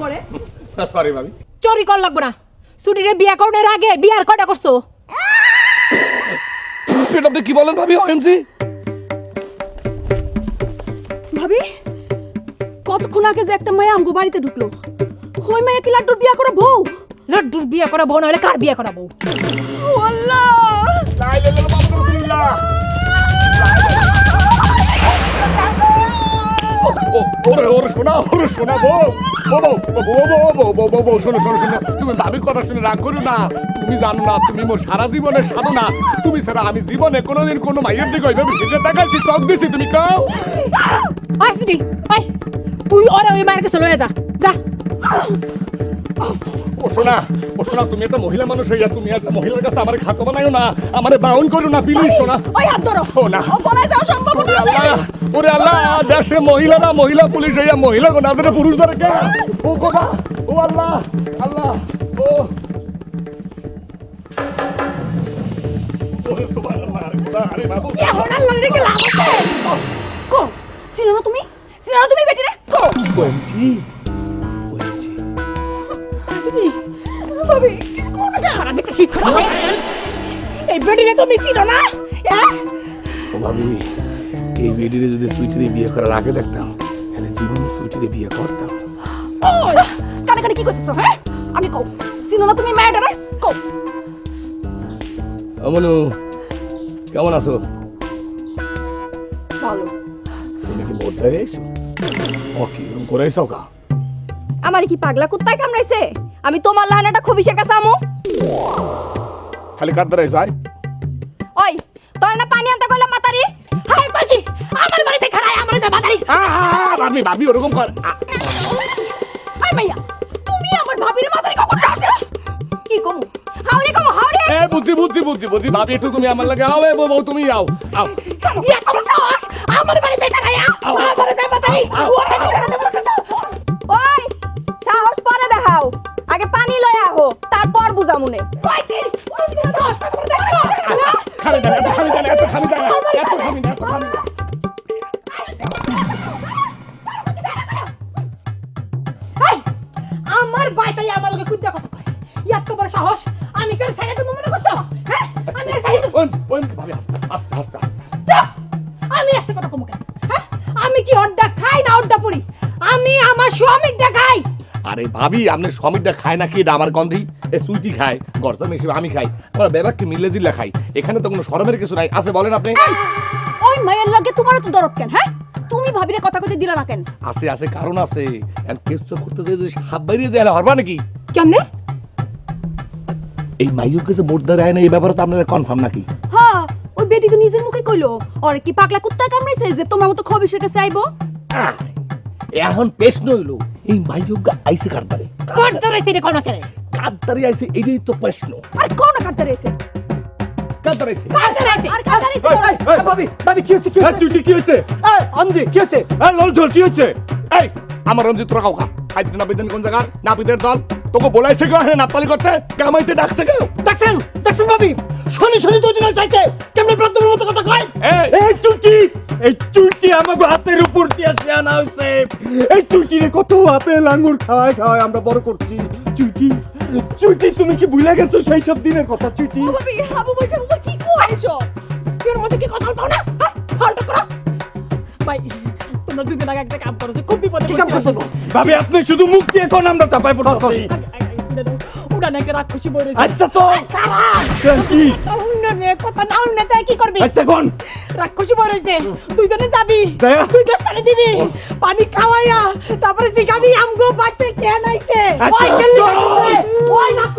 করে সরি ভাবি চুরি কর লাগবো না। ছুটিরে বিয়া করার আগে বিয়ার কয়টা করছ? সেটা আপনি কি বলেন ভাবি ওএমজি ভাবি কতক্ষণ আগে যে একটা মায়া আমগো বাড়িতে ঢুকলো? ওই মায়া কি লাড্ডুর বিয়া করা বউ? লাড্ডুর বিয়া করা বউ নাহলে কার বিয়া করা বউ? আল্লাহ! ওরে ওরে শোনা ওরে শোনা বউ বউ শোনো শোনো শোনো তুমি ভাবির কথা শুনে রাগ করো না তুমি জানো না তুমি মোর সারা জীবনে সাধো না তুমি ছাড়া আমি জীবনে কোনোদিন কোনো মাইয়ের দিকে ওইভাবে ভিডিও দেখাইছি চক দিছি তুমি কাও আয় সুটি আয় তুই ওরে ওই মায়ের কাছে লয়ে যা যা ও শোনা ও শোনা তুমি একটা মহিলা মানুষ হইয়া তুমি একটা মহিলার কাছে আমার খাতো বানায়ো না আমারে বাউন করো না প্লিজ শোনা ওই হাত ধরো। ও না। ও বলায় যাও সম্ভব না ওরে আল্লাহ দেশে মহিলারা মহিলা পুলিশ হইয়া মহিলা গো নাদের পুরুষ ধরে কে? ও বাবা ও আল্লাহ আল্লাহ ও। ওরে সুবহানাল্লাহ আরে লাভ আছে? কো তুমি? চিনো তুমি বেটি রে কো সুটি ভাবি কিছু করো না আমরা দেখতে শিখো না এই বেটি রে তুমি চিনো না? হ্যাঁ? ভাবি এই বেডিরে যদি সুইটিরে বিয়ে করার আগে দেখতাম তাহলে জীবনে সুইটিরে বিয়ে করতাম। কানে কানে কি করতেছো হ্যাঁ? আগে কও। চিনো না তুমি মায়ের কও। অমনু কেমন আছো? ভালো। তুমি নাকি বোধহয় এসো ও কি এরকম করে এসো কা আমার কি পাগলা কুত্তায় কামড়াইছে আমি তোমার লাহানাটা খবিসের কাছে আমু খালি দ্বারা এসো আয় ওই তোর না পানি আনতে কইলাম মাতারি হাই কই কি আমার বাড়িতে খারাই আমার বাদারি আহা, ভাবি ভাবি ওরকম কর আ, হাই মাইয়া তুমি আমার ভাবির মাদারি কখন আসে কি কমু হাওরে কমু হাওরে এ বুদ্ধি বুদ্ধি বুদ্ধি বুদ্ধি ভাবি একটু তুমি আমার লাগে আও এ বউ তুমি আও আও ইয়া তোমার সাহস আমার বাড়িতে খারাই আমার বাদারি ওই সাহস দেখাও আগে পানি লয়ে আহো তারপর বুঝামুনে খালি দাঁড়া এত খালি দাঁড়া এত খালি দাঁড়া এত খালি দাঁড়া এত খালি আমার বাইতাই আমার লগে কুদ্দা কথা কয়। এত বড় সাহস। আমি কেন সাইডে তুমি মনে করছ? হ্যাঁ আমি আস্তে আস্তে আস্তে আস্তে কথা কমু কেন? হ্যাঁ আমি কি অড্ডা খাই না অড্ডা পড়ি? আমি আমার স্বামীর খাই। আরে ভাবি আপনি সমিরটা খায় না কি? আমার গন্ধি এ সুইটি খায়। গরসা মেশি আমি খাই। আমার বেবাককে মিলে জিল্লা খাই। এখানে তো কোনো শরমের কিছু নাই। আছে বলেন আপনি। ওই মায়ের লগে তোমার তো দরদ কেন হ্যাঁ? তুমি ভাবিরে কথা কইতে দিলা না কেন? আছে আছে কারণ আছে। কেউ করতে যাই যদি হাত বাইরে যায় হরবা নাকি? কেমনে? এই মাইয়ুর কাছে ভোট দেয় না এই ব্যাপারে তো আপনারা কনফার্ম নাকি? হ্যাঁ ওই বেটি তো নিজের মুখে কইলো। ওরে কি পাগলা কুত্তায় কামড়াইছে যে তোমার মতো খবিসের কাছে আইবো এখন প্রশ্ন হইল এই মাইয়ুর আইসে কারদারে কোন তোর সিরে কোন করে কারদারে আইসে এটাই তো প্রশ্ন। আর কোন কাটতে রয়েছে কারদারে আইসে কোন তোর সিরে আর কাটতে রয়েছে ভাবি ভাবি কি হচ্ছে কি হ্যাঁ, হচ্ছে চুটি কি হয়েছে এই, আমজি কি হচ্ছে এই, লল ঝোল কি হচ্ছে এই আমার রঞ্জিত রাখাও খা। খাইতে না বেদেন কোন জায়গা না পিতের দল। তোকে বলাইছে কেউ হ্যাঁ নাপতালি করতে। কামাইতে ডাকছে কেউ দেখছেন? দেখছেন ভাবি? শনি শনি তো চাইছে। কেমনে প্রান্তরের মতো কথা কয়? এই এই চুটি! এই চুটি আমাকে হাতের উপর দিয়ে আসে আনা হয়েছে এই চুটি রে কত আপেল আঙ্গুর খাওয়ায় খাওয়ায় আমরা বড় করছি। চুটি চুটি তুমি কি ভুলে গেছো সেই সব দিনের কথা চুটি? হাবু বসে কি কইছো তোর মধ্যে কি কথা পাও না? হ্যাঁ? ফালতু করো ভাই তোমরা দুজন আগে একটা কাম করো যে খুব বিপদে কি কাম করতে? ভাবি আপনি শুধু মুখ দিয়ে কোন আমরা চাপাই পড়ছি নাকি রাগ খুশি বইরে আচ্ছা তো কি উন্নয়নে কথা না উন্নয়ন যায় কি করবি? আচ্ছা কোন? রাগ খুশি বই তুই জনে যাবি? তুই গ্লাস পানি দিবি। পানি খাওয়াইয়া তারপরে জিগাবি আমগো বাড়তে কেন আইছে আচ্ছা, ওই গেলি ওই বাচ্চা